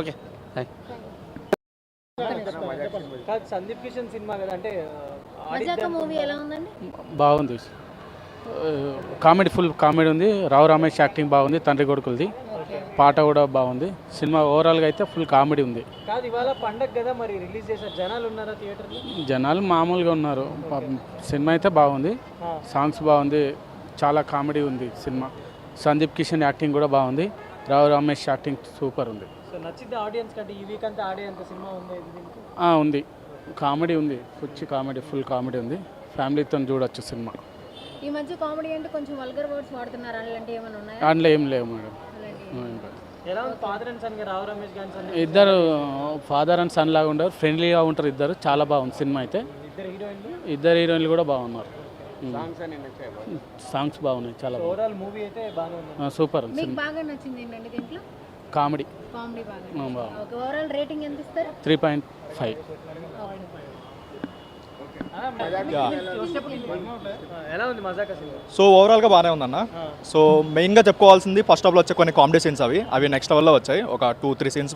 Okay. Hi Sundeep Kishan cinema కదా అంటే మజాక movie ఎలా ఉందండి? బాగుంది. కామెడీ ఫుల్ కామెడీ ఉంది. రావు రమేష్ యాక్టింగ్ బాగుంది తండ్రి కొడుకులది. పాట కూడా బాగుంది. సినిమా ఓవరాల్గా అయితే ఫుల్ కామెడీ ఉంది. కాదు ఇవాళ పండగ కదా మరి రిలీజ్ చేశారు. జనాలు ఉన్నారా థియేటర్లో? జనాలు మామూలుగా ఉన్నారు. సినిమా అయితే బాగుంది. సాంగ్స్ బాగుంది. చాలా కామెడీ ఉంది సినిమా. సందీప్ కిషన్ యాక్టింగ్ కూడా బాగుంది. రావు రమేష్ యాక్టింగ్ సూపర్ ఉంది. సో నచ్చింది ఆడియన్స్ కంటే ఈ వీక్ అంతా ఆడియన్స్ సినిమా ఉంది కామెడీ ఉంది కుర్చీ కామెడీ ఫుల్ కామెడీ ఉంది. ఫ్యామిలీతో చూడొచ్చు సినిమా. ఈ మధ్య కామెడీ అంటే కొంచెం వల్గర్ వర్డ్స్ వాడుతున్నారు ఏమైనా ఉన్నాయా? దాంట్లో ఏం లేవు మేడం. అలాంటివి ఎలా ఉంది? ఫాదర్ అండ్ సన్గా రావు రమేష్ గారి సన్ ఇద్దరు ఫాదర్ అండ్ సన్ లాగా ఉండరు ఫ్రెండ్లీగా ఉంటారు ఇద్దరు చాలా బాగుంది సినిమా అయితే. ఇద్దరు హీరోయిన్లు? ఇద్దరు హీరోయిన్లు కూడా బాగున్నారు. సాంగ్స్ బాగున్నాయి చాలా బాగున్నాయి. ఓవరాల్ మూవీ అయితే సూపర్ ఉంది. మీకు బాగా నచ్చింది ఏంటండి దీంట్లో? కామెడీ. కామెడీ బాగా ఓకే ఓవరాల్ రేటింగ్ ఎంత ఇస్తారు? Three point five. సో ఓవరాల్గా బాగానే ఉందన్న. సో మెయిన్గా చెప్పుకోవాల్సింది ఫస్ట్ హాఫ్లో వచ్చే కొన్ని కామెడీ సీన్స్ అవి. అవి నెక్స్ట్ లెవెల్లో వచ్చాయి. ఒక టూ త్రీ సీన్స్